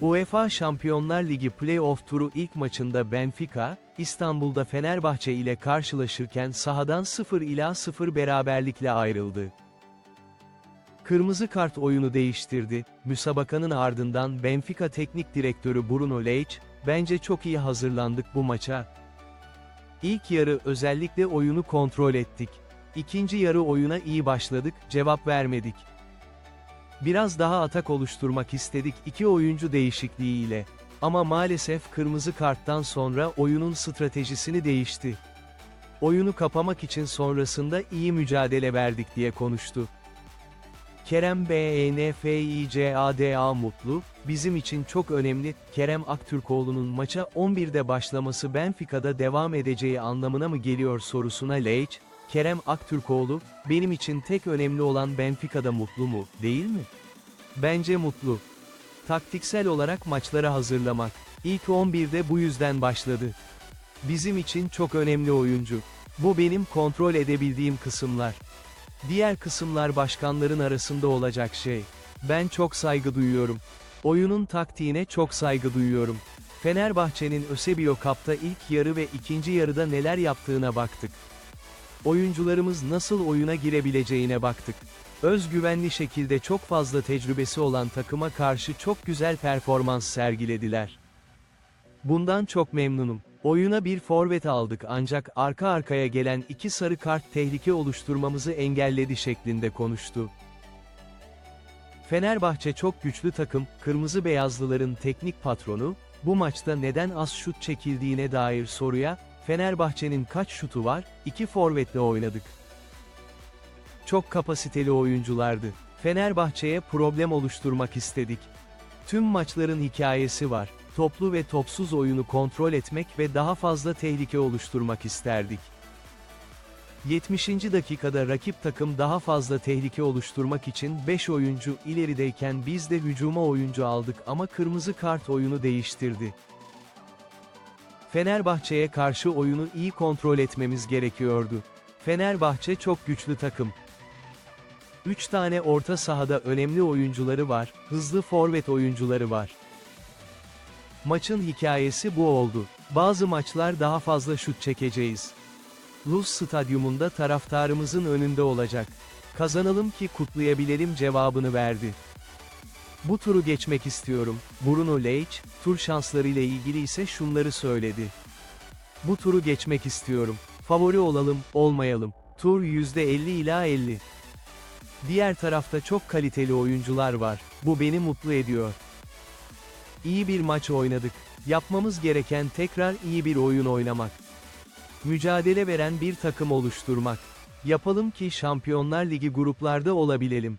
UEFA Şampiyonlar Ligi Playoff turu ilk maçında Benfica, İstanbul'da Fenerbahçe ile karşılaşırken sahadan 0 ila 0 beraberlikle ayrıldı. Kırmızı kart oyunu değiştirdi, müsabakanın ardından Benfica Teknik Direktörü Bruno Lage, bence çok iyi hazırlandık bu maça. İlk yarı özellikle oyunu kontrol ettik. İkinci yarı oyuna iyi başladık, cevap vermedik. Biraz daha atak oluşturmak istedik iki oyuncu değişikliğiyle. Ama maalesef kırmızı karttan sonra oyunun stratejisini değişti. Oyunu kapamak için sonrasında iyi mücadele verdik diye konuştu. Kerem E BNFICADA mutlu, bizim için çok önemli, Kerem Aktürkoğlu'nun maça 11'de başlaması Benfica'da devam edeceği anlamına mı geliyor sorusuna Leitch, Kerem Aktürkoğlu, benim için tek önemli olan Benfica'da mutlu mu, değil mi? Bence mutlu. Taktiksel olarak maçlara hazırlamak, ilk 11'de bu yüzden başladı. Bizim için çok önemli oyuncu. Bu benim kontrol edebildiğim kısımlar. Diğer kısımlar başkanların arasında olacak şey. Ben çok saygı duyuyorum. Oyunun taktiğine çok saygı duyuyorum. Fenerbahçe'nin Ösebio Cup'ta ilk yarı ve ikinci yarıda neler yaptığına baktık. Oyuncularımız nasıl oyuna girebileceğine baktık. Özgüvenli şekilde çok fazla tecrübesi olan takıma karşı çok güzel performans sergilediler. Bundan çok memnunum. Oyuna bir forvet aldık ancak arka arkaya gelen iki sarı kart tehlike oluşturmamızı engelledi şeklinde konuştu. Fenerbahçe çok güçlü takım, kırmızı beyazlıların teknik patronu, bu maçta neden az şut çekildiğine dair soruya, Fenerbahçe'nin kaç şutu var, iki forvetle oynadık. Çok kapasiteli oyunculardı. Fenerbahçe'ye problem oluşturmak istedik. Tüm maçların hikayesi var. Toplu ve topsuz oyunu kontrol etmek ve daha fazla tehlike oluşturmak isterdik. 70. dakikada rakip takım daha fazla tehlike oluşturmak için 5 oyuncu ilerideyken biz de hücuma oyuncu aldık ama kırmızı kart oyunu değiştirdi. Fenerbahçe'ye karşı oyunu iyi kontrol etmemiz gerekiyordu. Fenerbahçe çok güçlü takım. 3 tane orta sahada önemli oyuncuları var, hızlı forvet oyuncuları var. Maçın hikayesi bu oldu. Bazı maçlar daha fazla şut çekeceğiz. Luz stadyumunda taraftarımızın önünde olacak. Kazanalım ki kutlayabilelim cevabını verdi. Bu turu geçmek istiyorum. Bruno Lage, tur şanslarıyla ilgili ise şunları söyledi. Bu turu geçmek istiyorum. Favori olalım, olmayalım. Tur %50 ila 50. Diğer tarafta çok kaliteli oyuncular var. Bu beni mutlu ediyor. İyi bir maç oynadık. Yapmamız gereken tekrar iyi bir oyun oynamak. Mücadele veren bir takım oluşturmak. Yapalım ki Şampiyonlar Ligi gruplarda olabilelim.